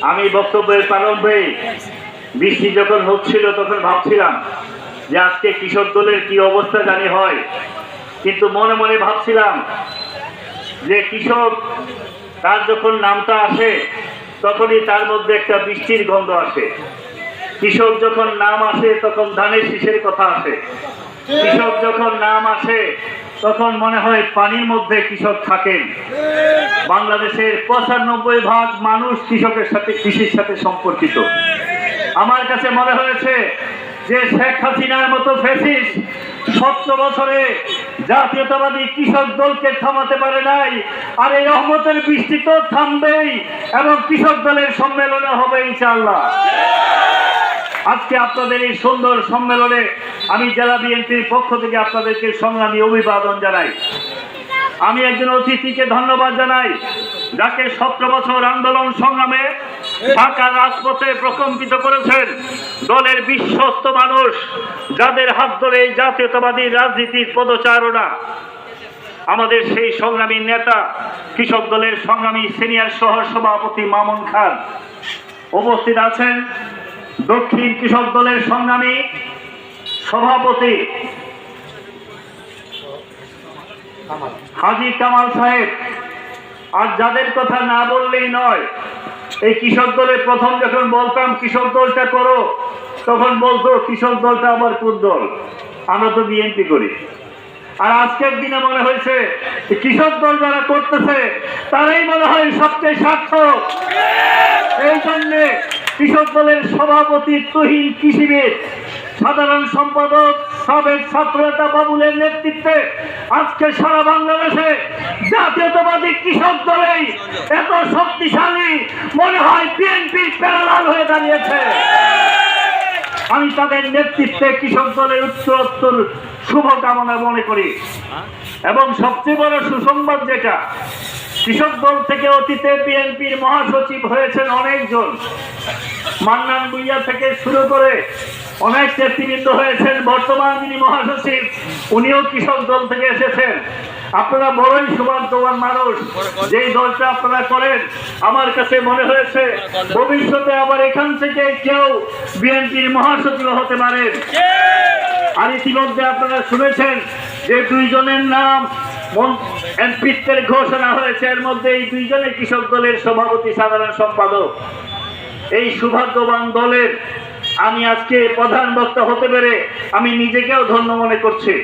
আমি বক্তব্যের প্রারম্ভে বৃষ্টি যখন হচ্ছিল, তখন ভাবছিলাম যে আজকে কৃষক দলের কি অবস্থা জানি হয়। কিন্তু মনে মনে ভাবছিলাম যে কৃষক তার যখন নামটা আসে, তখনই তার মধ্যে একটা বৃষ্টির গন্ধ আসে। কৃষক যখন নাম আসে, তখন ধানের শীষের কথা আসে। কৃষক যখন নাম আসে, তখন মনে হয় পানির মধ্যে কৃষক থাকেন। বাংলাদেশের পঁচানব্বই ভাগ মানুষ কৃষকের সাথে, কৃষির সাথে সম্পর্কিত। আমার কাছে মনে হয়েছে যে শেখ হাসিনার মতো ফেসিস সত্তর বছরে জাতীয়তাবাদী কৃষক দলকে থামাতে পারে নাই, আর এই রহমতের বৃষ্টি তো থামবেই এবং কৃষক দলের সম্মেলনে হবে ইনশাল্লাহ আজকে আপনাদের এই সুন্দর সম্মেলনে আমি জেলা বিএনপির পক্ষ থেকে আপনাদেরকে সংগ্রামী অভিবাদন জানাই। আমি একজন অতিথিকে ধন্যবাদ জানাই, যাকে সতেরো বছর আন্দোলন সংগ্রামে ঢাকার রাজপথে প্রকম্পিত করেছেন দলের বিশ্বস্ত মানুষ, যাদের হাত ধরে জাতীয়তাবাদী রাজনীতির পদচারণা। আমাদের সেই সংগ্রামী নেতা, কৃষক দলের সংগ্রামী সিনিয়র সহ সভাপতি মামুন খান। উপস্থিত আছেন দক্ষিণ কৃষক দলের সংগ্রামী সভাপতি হাজি কামাল সাহেব আর যাদের কথা না বললেই নয়, এই কৃষক দলে প্রথম যখন বলতাম, কৃষক দলটা করো, তখন বলতো, কৃষক দলটা আবার কোন দল? আমরা তো বিএনপি করি। আর আজকের দিনে মনে হয়েছে কৃষক দল যারা করতেছে, তারাই মনে হয় সবচেয়ে সার্থক। এই জন্যে কৃষক দলের সভাপতি তুহিন কৃষিবিদ সাধারণ সম্পাদক সাবেক ছাত্রনেতা বাবুলের নেতৃত্বে আজকে সারা বাংলাদেশে জাতীয়তাবাদী কৃষক দলেই এত শক্তিশালী, মনে হয় বিএনপির প্যারালাল হয়ে দাঁড়িয়েছে। আমি তাদের নেতৃত্বে কৃষক দলের উত্তরোত্তর শুভকামনা মনে করি। এবং সবচেয়ে বড় সুসংবাদ যেটা, কৃষক দল থেকে অতীতে বিএনপির মহাসচিব হয়েছেন অনেকজন। মান্নান ভুইয়া থেকে শুরু করে অনেক নেতৃবৃন্দ হয়েছেন বর্তমান যিনি মহাসচিব উনিও কৃষক দল থেকে এসেছেন। আপনারা বড়ই সুভাগ্যবান মানুষ যেই দলটা আপনারা করেন। আমার কাছে মনে হয়েছে ভবিষ্যতে আবার এখান থেকে কেউ বিএনপির মহাসচিব হতে পারেন আর ইতিমধ্যে আপনারা শুনেছেন যে দুইজনের নাম এমপিত্বের ঘোষণা হয়েছে। এর মধ্যে এই দুইজনে কৃষক দলের সভাপতি সাধারণ সম্পাদক। এই সৌভাগ্যবান দলের আমি আজকে প্রধান বক্তা হতে পেরে আমি নিজেকেও ধন্য মনে করছি।